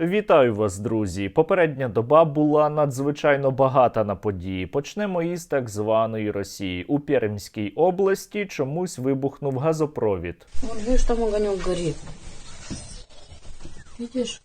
Вітаю вас, друзі! Попередня доба була надзвичайно багата на події. Почнемо із так званої Росії. У Пермській області чомусь вибухнув газопровід. Вот там огонек горит. Видишь?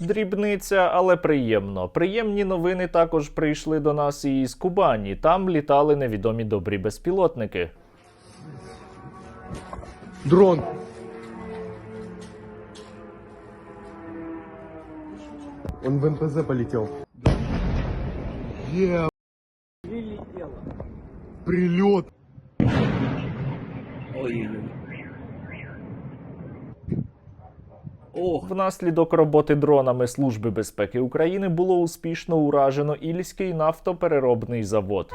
Дрібниця, але приємно. Приємні новини також прийшли до нас і з Кубані. Там літали невідомі добрі безпілотники. Дрон. Он в НПЗ полетел. Е, Прилет. Внаслідок роботи дронами Служби безпеки України було успішно уражено Ільський нафтопереробний завод.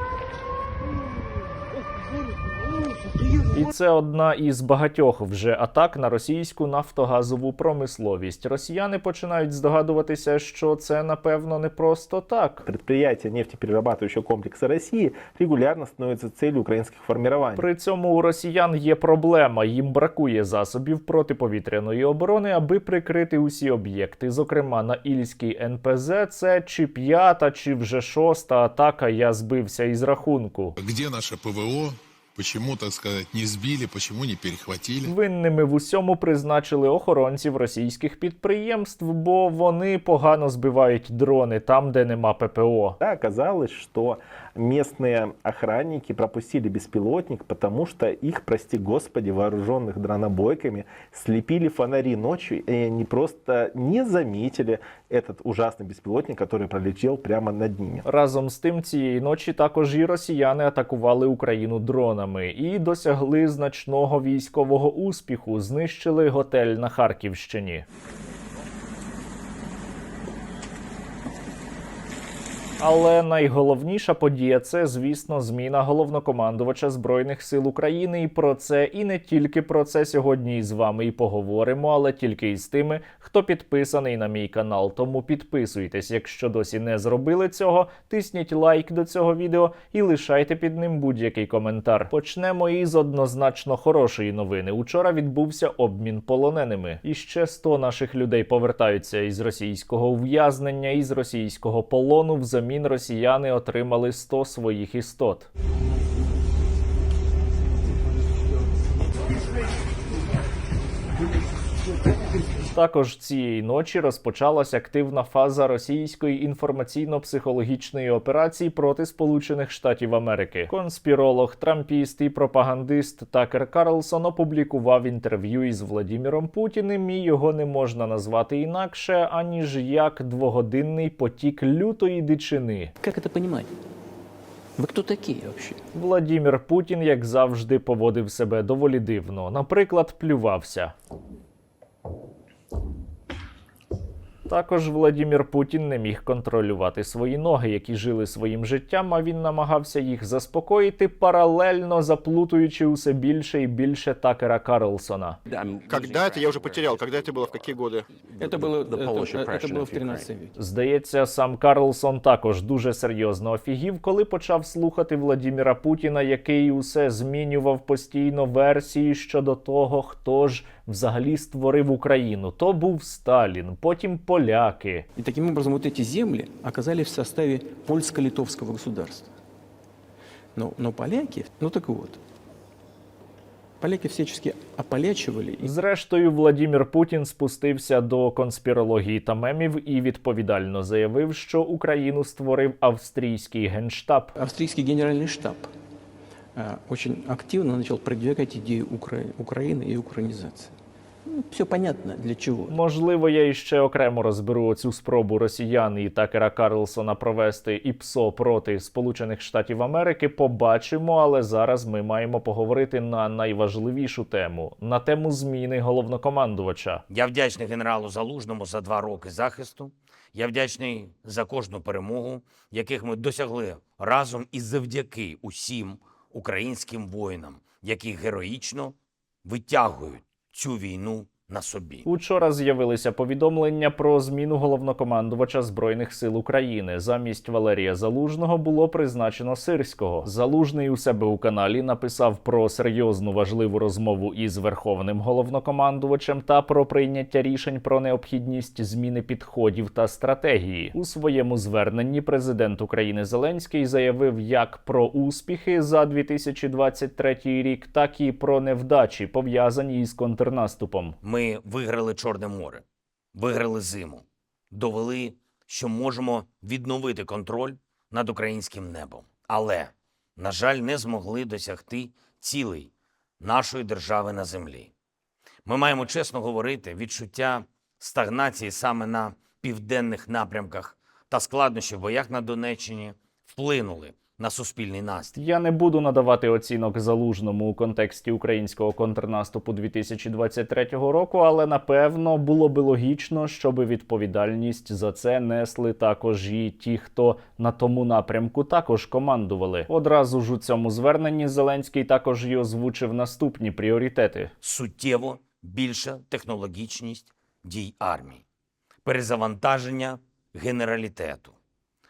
І це одна із багатьох вже атак на російську нафтогазову промисловість. Росіяни починають здогадуватися, що це напевно не просто так. Предприятия нефтеперерабатывающего комплекса России регулярно становятся целью украинских формирований. При цьому у росіян є проблема. Їм бракує засобів протиповітряної оборони, аби прикрити усі об'єкти. Зокрема, на Ільській НПЗ це чи п'ята, чи вже шоста атака. Я збився із рахунку. Где наше ПВО? Почему, так сказать, не збили, почему не перехватили? Винними в усьому призначили охоронців російських підприємств, бо вони погано збивають дрони там, де нема ППО. Да, оказалось, что местные охранники пропустили беспилотник, потому что их, прости господи, вооруженных дронобойками, слепили фонари ночью, и они просто не заметили этот ужасный беспилотник, который пролетел прямо над ними. Разом з тим, цієї ночі також і росіяни атакували Україну дронами і досягли значного військового успіху. Знищили готель на Харківщині. Але найголовніша подія це, звісно, зміна головнокомандувача збройних сил України. І про це і не тільки про це сьогодні із вами і поговоримо, але тільки із тими, хто підписаний на мій канал. Тому підписуйтесь, якщо досі не зробили цього. Тисніть лайк до цього відео і лишайте під ним будь-який коментар. Почнемо із однозначно хорошої новини. Учора відбувся обмін полоненими, і ще 100 наших людей повертаються із російського ув'язнення, із російського полону. Взамін росіяни отримали 100 своїх істот. Також цієї ночі розпочалась активна фаза російської інформаційно-психологічної операції проти Сполучених Штатів Америки. Конспіролог, трампіст і пропагандист Такер Карлсон опублікував інтерв'ю із Владіміром Путіним, і його не можна назвати інакше аніж як двогодинний потік лютої дичини. Как это понимать? Вы кто такие вообще? Владімір Путін, як завжди, поводив себе доволі дивно. Наприклад, плювався. Також Владімір Путін не міг контролювати свої ноги, які жили своїм життям, а він намагався їх заспокоїти, паралельно заплутуючи усе більше і більше Такера Карлсона. Когда это я уже потерял? Когда это было? В какие годы? Это было, это, это было в 13 веке. Здається, сам Карлсон також дуже серйозно офігів, коли почав слухати Владіміра Путіна, який усе змінював постійно версії щодо того, хто ж взагалі створив Україну. То був Сталін, потім поляки. И таким образом вот эти земли оказались в составе польско-литовского государства. Но, но поляки, ну так вот, поляки всячески ополячивали и Зрештою, Владімір Путін спустився до конспірології та мемів і відповідально заявив, що Україну створив австрійський генштаб. австрийский генеральный штаб э, очень активно начал продвигать идею Укра- Украины и украинизации. все понятно для чего. Можливо, я іще окремо розберу цю спробу росіян і Такера Карлсона провести ІПСО проти Сполучених Штатів Америки. Побачимо, але зараз ми маємо поговорити на найважливішу тему на тему зміни головнокомандувача. Я вдячний генералу Залужному за два роки захисту. Я вдячний за кожну перемогу, яких ми досягли разом і завдяки усім українським воїнам, які героїчно витягують цю війну на собі. Учора з'явилися повідомлення про зміну головнокомандувача збройних сил України. Замість Валерія Залужного було призначено Сирського. Залужний у себе у каналі написав про серйозну важливу розмову із верховним головнокомандувачем та про прийняття рішень про необхідність зміни підходів та стратегії. У своєму зверненні президент України Зеленський заявив як про успіхи за 2023 рік, так і про невдачі пов'язані із контрнаступом. Ми виграли Чорне море, виграли зиму, довели, що можемо відновити контроль над українським небом. Але, на жаль, не змогли досягти цілей нашої держави на землі. Ми маємо чесно говорити, відчуття стагнації саме на південних напрямках та складнощі в боях на Донеччині вплинули на суспільний настрій. Я не буду надавати оцінок залужному у контексті українського контрнаступу 2023 року, але напевно було би логічно, щоб відповідальність за це несли також і ті, хто на тому напрямку також командували. Одразу ж у цьому зверненні Зеленський також й озвучив наступні пріоритети. суттєво більша технологічність дій армії, перезавантаження генералітету.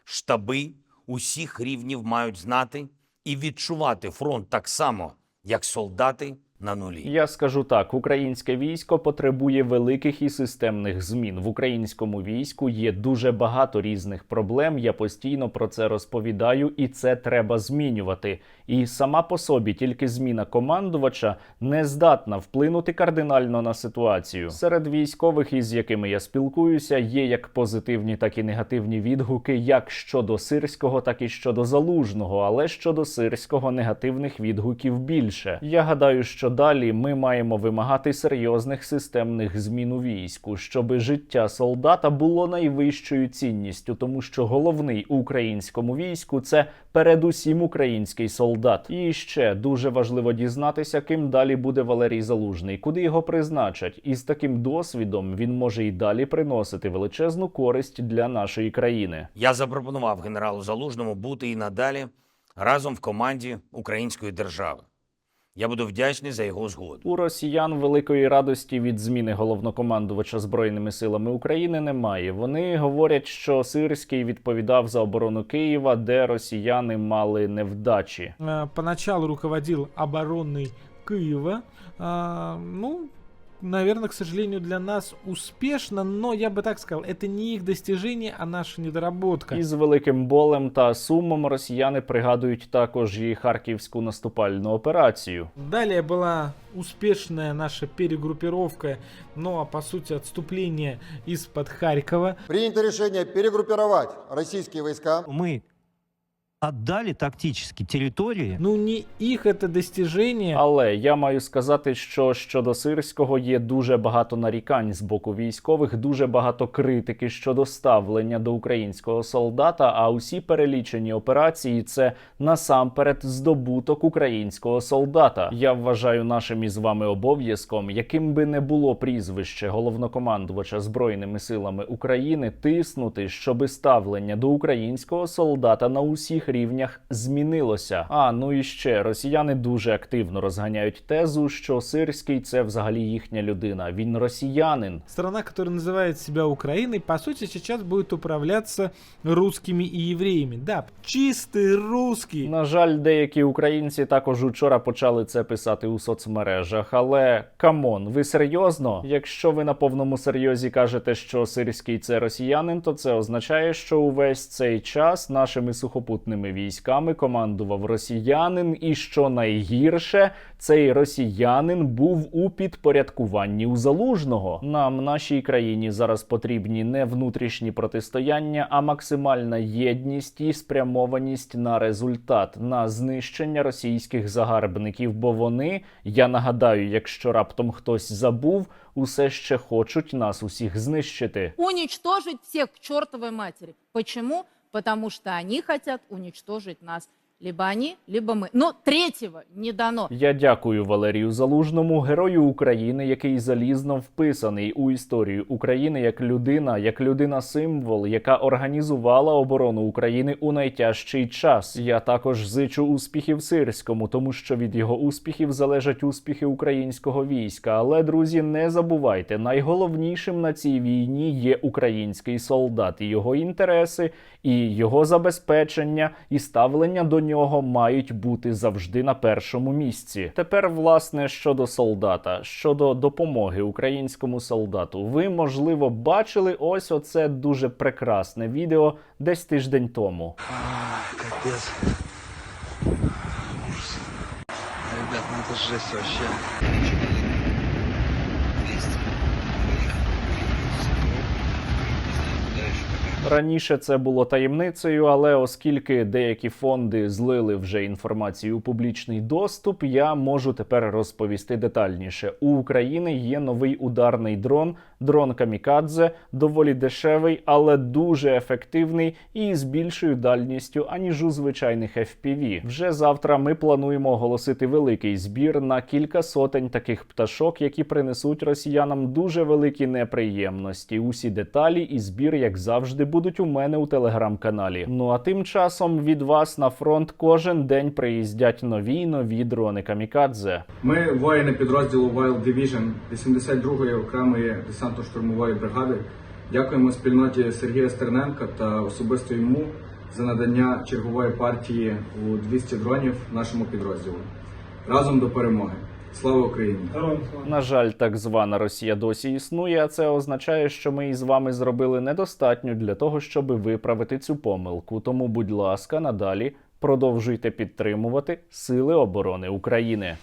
Штаби усіх рівнів мають знати і відчувати фронт так само, як солдати на нулі. Я скажу так: українське військо потребує великих і системних змін. В українському війську є дуже багато різних проблем. Я постійно про це розповідаю, і це треба змінювати. І сама по собі тільки зміна командувача не здатна вплинути кардинально на ситуацію. Серед військових, із якими я спілкуюся, є як позитивні, так і негативні відгуки, як щодо сирського, так і щодо залужного. Але щодо сирського негативних відгуків більше. Я гадаю, що далі ми маємо вимагати серйозних системних змін у війську, щоб життя солдата було найвищою цінністю, тому що головний у українському війську це передусім український солдат. І ще дуже важливо дізнатися, ким далі буде Валерій Залужний, куди його призначать. І з таким досвідом він може і далі приносити величезну користь для нашої країни. Я запропонував генералу Залужному бути і надалі разом в команді української держави. Я буду вдячний за його згоду. У росіян великої радості від зміни головнокомандувача збройними силами України немає. Вони говорять, що Сирський відповідав за оборону Києва, де росіяни мали невдачі. Э, поначалу руководив оборони Києва. А, ну, наверное, к сожалению, для нас успешно, но я бы так сказал, это не их достижение, а наша недоработка. Із великим болем та сумом росіяни пригадують також і харківську наступальну операцію. Далее была успешная наша перегруппировка, ну а по сути отступление из-под Харькова. Принято решение перегруппировать российские войска мы отдали тактически территории, Ну не их это достижение, Але я маю сказати, що щодо сирського є дуже багато нарікань з боку військових, дуже багато критики щодо ставлення до українського солдата. А усі перелічені операції це насамперед здобуток українського солдата. Я вважаю нашим із вами обов'язком, яким би не було прізвище головнокомандувача збройними силами України, тиснути, щоби ставлення до українського солдата на усіх рівнях змінилося. А ну і ще росіяни дуже активно розганяють тезу, що Сирський це взагалі їхня людина. Він росіянин. страна, которая называет себя Украиной, по сути сейчас будет управляться русскими и евреями. Да, чистый русский. На жаль, деякі українці також учора почали це писати у соцмережах. Але камон, ви серйозно? Якщо ви на повному серйозі кажете, що сирський це росіянин, то це означає, що увесь цей час нашими сухопутними військами командував росіянин, і що найгірше, цей росіянин був у підпорядкуванні у залужного. Нам нашій країні зараз потрібні не внутрішні протистояння, а максимальна єдність і спрямованість на результат, на знищення російських загарбників. Бо вони, я нагадаю, якщо раптом хтось забув, усе ще хочуть нас усіх знищити. Уничтожить всех к чертовой матери. Почему? Потому что они хотят уничтожить нас Либо они, либо мы. Но третьего не дано. Я дякую Валерію Залужному, герою України, який залізно вписаний у історію України як людина, як людина-символ, яка організувала оборону України у найтяжчий час. Я також зичу успіхів сирському, тому що від його успіхів залежать успіхи українського війська. Але друзі, не забувайте, найголовнішим на цій війні є український солдат і його інтереси, і його забезпечення, і ставлення до нього мають бути завжди на першому місці. Тепер, власне, щодо солдата, щодо допомоги українському солдату, ви можливо бачили ось оце дуже прекрасне відео десь тиждень тому. Капец. Ребят, ну це жесть вообще. Раніше це було таємницею, але оскільки деякі фонди злили вже інформацію у публічний доступ, я можу тепер розповісти детальніше. У України є новий ударний дрон, дрон Камікадзе, доволі дешевий, але дуже ефективний і з більшою дальністю, аніж у звичайних FPV. Вже завтра ми плануємо оголосити великий збір на кілька сотень таких пташок, які принесуть росіянам дуже великі неприємності. Усі деталі і збір, як завжди, будуть у мене у телеграм-каналі. Ну а тим часом від вас на фронт кожен день приїздять нові й нові дрони Камікадзе. Ми воїни підрозділу Wild Division 82-ї окремої десантно-штурмової бригади. Дякуємо спільноті Сергія Стерненка та особисто йому за надання чергової партії у 200 дронів нашому підрозділу. Разом до перемоги. Слава Україні! На жаль, так звана Росія досі існує, а це означає, що ми із вами зробили недостатньо для того, щоб виправити цю помилку. Тому, будь ласка, надалі продовжуйте підтримувати Сили оборони України.